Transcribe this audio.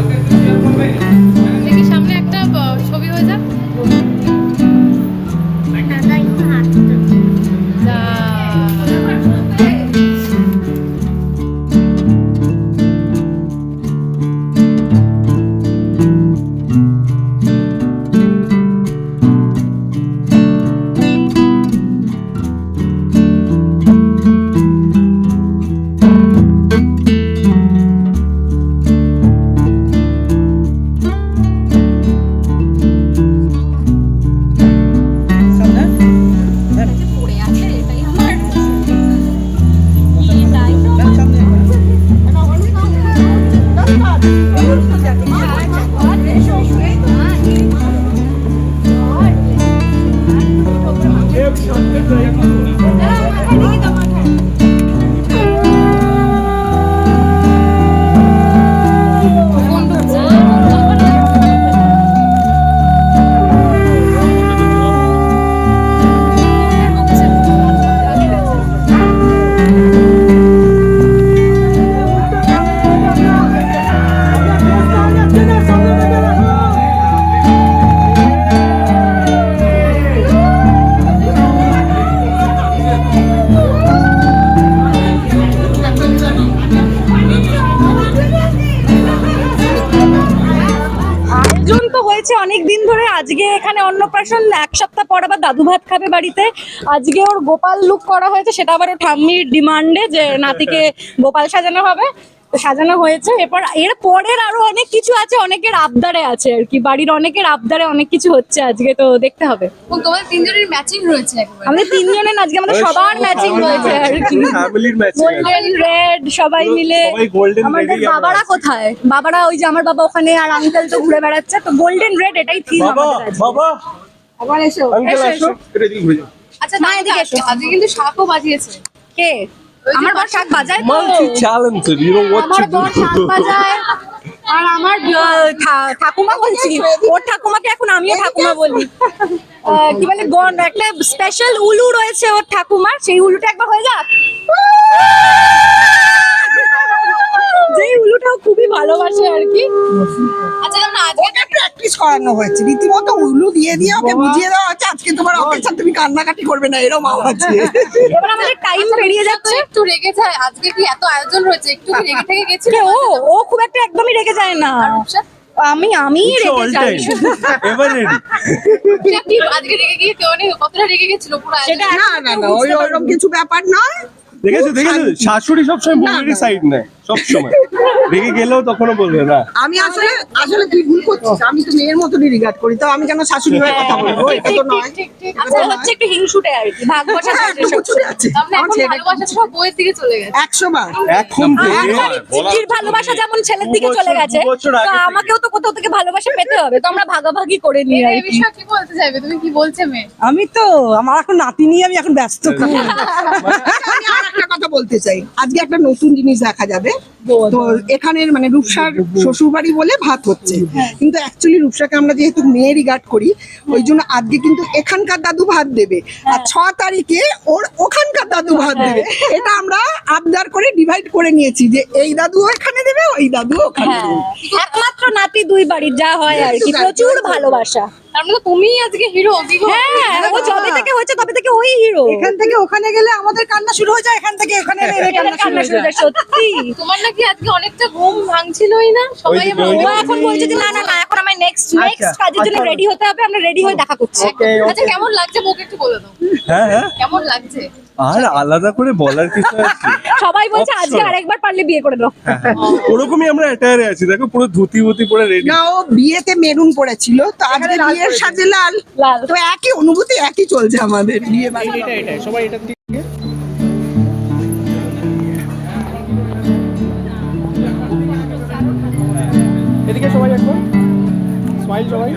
দেখি সামনে আয়োজন হয়েছে অনেক দিন ধরে। আজকে এখানে অন্নপ্রাশন এক সপ্তাহ পর আবার দাদু ভাত খাবে বাড়িতে। আজকে ওর গোপাল লুক করা হয়েছে, সেটা আবার ঠাম্মির ডিমান্ডে যে নাতিকে গোপাল সাজানো হবে। সাজানো হয়েছে। এরপর এর পরের আরও অনেক কিছু আছে অনেকের আবদারে আছে আর কি। বাড়ির অনেকের আবদারে অনেক কিছু হচ্ছে আজকে তো দেখতে হবে। তোমাদের তিনজনের ম্যাচিং রয়েছে আমাদের তিনজনের আজকে আমাদের সবার ম্যাচিং রয়েছে আর কি। গোল্ডেন রেড সবাই মিলে। সবাই আমাদের বাবারা কোথায়? বাবারা ওই যে আমার বাবা ওখানে আর আঙ্কেল তো ঘুরে বেড়াচ্ছে তো গোল্ডেন রেড এটাই থিম বাবা আমাদের আজকে। বাবা। আবার এসো। আঙ্কেল এসো, এসো। এটা দিকে ঘুরে যাও আচ্ছা না এদিকে এসো। আজকে কিন্তু সাপও বাজিয়েছে। কে? আমার বর শাক বাজায় multi talented you know what আমার বর শাক বাজায়। আর আমার ঠাকুমা বলছি। ওর ঠাকুমাকে এখন আমিও ঠাকুমা বলি। কি বলে গন একটা স্পেশাল উলু রয়েছে ওর ঠাকুমার। সেই উলুটা একবার হয়ে যাক। যেই উলুটাও খুবই ভালোবাসে আর কি। আচ্ছা যেমন আজকে প্র্যাকটিস করানো হয়েছে। রীতিমতো উলু দিয়ে দিয়ে ওকে বুঝিয়ে দেওয়া হচ্ছে আজকে তোমার অকেশন তুমি কান্নাকাটি করবে না এরকম আছে এবার আমাদের টাইম পেরিয়ে যাচ্ছে। একটু রেগে যায় আজকে কি এত আয়োজন রয়েছে একটু রেগে থেকে গেছিল? ও ও খুব একটা একদমই রেগে যায় না। আমি আমি রেগে যাই। টাইম রেডি আজকে রেগে গিয়ে কেউ নেই কতটা রেগে গেছিল পুরো সেটা না না না ওই ওরকম কিছু ব্যাপার নয়। দেখেছ দেখেছ? শাশুড়ি সবসময় বউয়েরই সাইড নেয়। সবসময়। রেগে গেলেও তখনও বলবে না। আমি আসলে আসলে তুই ভুল করছিস। আমি তো মেয়ের মতনই রিগার্ড করি। তো আমি কেন শাশুড়ি হয়ে কথা বলব? এটা তো নয়। আচ্ছা হচ্ছে একটু হিংসুটে আর কি ভাগ বসা হ্যাঁ, আছে। এখন ভালোবাসা সব বইয়ের দিকে চলে গেছে। একশো বার। এখন চিঠির ভালোবাসা যেমন ছেলের দিকে চলে গেছে তো আমাকেও তো কোথাও থেকে ভালোবাসা পেতে হবে তো আমরা ভাগাভাগি করে নিই আর এই কি। বিষয়ে কি বলতে চাইবে? তুমি কি বলছে মেয়ে? আমি তো আমার এখন নাতি নিয়ে আমি এখন ব্যস্ত। খুব। আমি আর একটা কথা বলতে চাই। আজকে একটা নতুন জিনিস দেখা যাবে। তো এখানের মানে রূপসার শ্বশুর বাড়ি বলে ভাত হচ্ছে। কিন্তু অ্যাকচুয়ালি রূপসাকে আমরা যেহেতু মেয়ে রিগার্ড করি ওই জন্য আজকে কিন্তু এখানকার দাদু ভাত দেবে। আর ছ তারিখে ওর ওখানকার দাদু ভাত দেবে। এটা আমরা আবদার করে ডিভাইড করে নিয়েছি যে এই দাদু এখানে দেবে ওই দাদু ওখানে হ্যাঁ। একমাত্র নাতি দুই বাড়ির যা হয় আর কি। প্রচুর ভালোবাসা। তার মানে তুমিই আজকে হিরো হ্যাঁ ও যবে থেকে হয়েছে তবে থেকে ওই হিরো এখান থেকে ওখানে গেলে আমাদের কান্না শুরু হয়ে যায় এখান থেকে ওখানে কান্না শুরু হয়ে যায়। সত্যি। তোমার নাকি আজকে অনেকটা ঘুম ভাঙছিলই না? সবাই এখন বলছে যে না না না এখন আমার নেক্সট নেক্সট কাজের জন্য রেডি হতে হবে আমরা রেডি হয়ে দেখা করছি। আচ্ছা কেমন লাগছে? বউকে একটু বলে দাও। হ্যাঁ হ্যাঁ। কেমন লাগছে? আর আলাদা করে বলার কিছু আছে সবাই বলছে. আজকে আরেকবার পারলে বিয়ে করে দাও। ওরকমই আমরা অ্যাটায়ারে আছি। দেখো পুরো ধুতি বুতি পরে রেডি না ও বিয়েতে মেরুন পড়েছিল তো আজকে বিয়ের সাজে লাল। লাল। তো একই অনুভূতি একই চলছে আমাদের বিয়ে বাড়ি এদিকে সবাই একবার। স্মাইল সবাই।